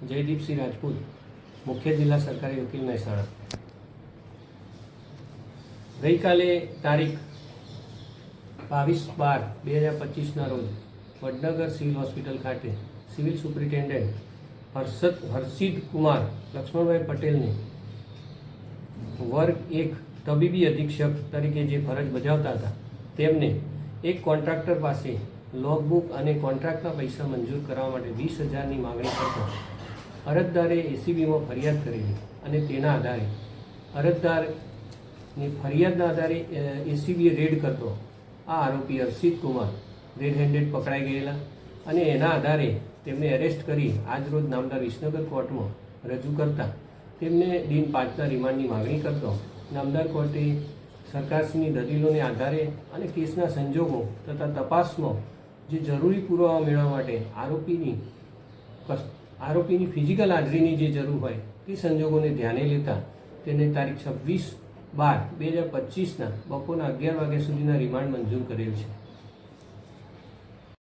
જયદીપસિંહ રાજપૂત, મુખ્ય જિલ્લા સરકારી વકીલ મહેસાણા. ગઈકાલે તારીખ બાવીસ બાર બે હજાર પચીસના રોજ વડનગર સિવિલ હોસ્પિટલ ખાતે સિવિલ સુપ્રિન્ટેન્ડન્ટ હર્ષદ હર્ષિદ કુમાર, લક્ષ્મણભાઈ પટેલને વર્ગ એક તબીબી અધિક્ષક તરીકે જે ફરજ બજાવતા હતા, તેમને એક કોન્ટ્રાક્ટર પાસે લોગબુક અને કોન્ટ્રાક્ટના પૈસા મંજૂર કરવા માટે વીસ હજારની માગણી કરતો અરજદારે એસીબીમાં ફરિયાદ કરેલી અને તેના આધારે અરજદારની ફરિયાદના આધારે એસીબીએ રેડ કરતો. આ આરોપી હર્ષિત કુમાર રેડ હેન્ડેડ પકડાઈ ગયેલા અને એના આધારે તેમને એરેસ્ટ કરી આજરોજ નામદાર વિસનગર કોર્ટમાં રજૂ કરતા. તેમને દિન પાંચના રિમાન્ડની માગણી કરતો. નામદાર કોર્ટે સરકારશ્રીની દલીલોને આધારે અને કેસના સંજોગો તથા તપાસમાં જે જરૂરી પુરાવા મેળવવા માટે આરોપીની કસ- આરોપીની ફિઝિકલ હાજરીની જે જરૂર હોય, તે સંજોગોને ધ્યાને લેતા તેને તારીખ છવ્વીસ બાર બે હજાર પચીસના બપોરના અગિયાર વાગ્યા સુધીના રિમાન્ડ મંજૂર કરેલ છે.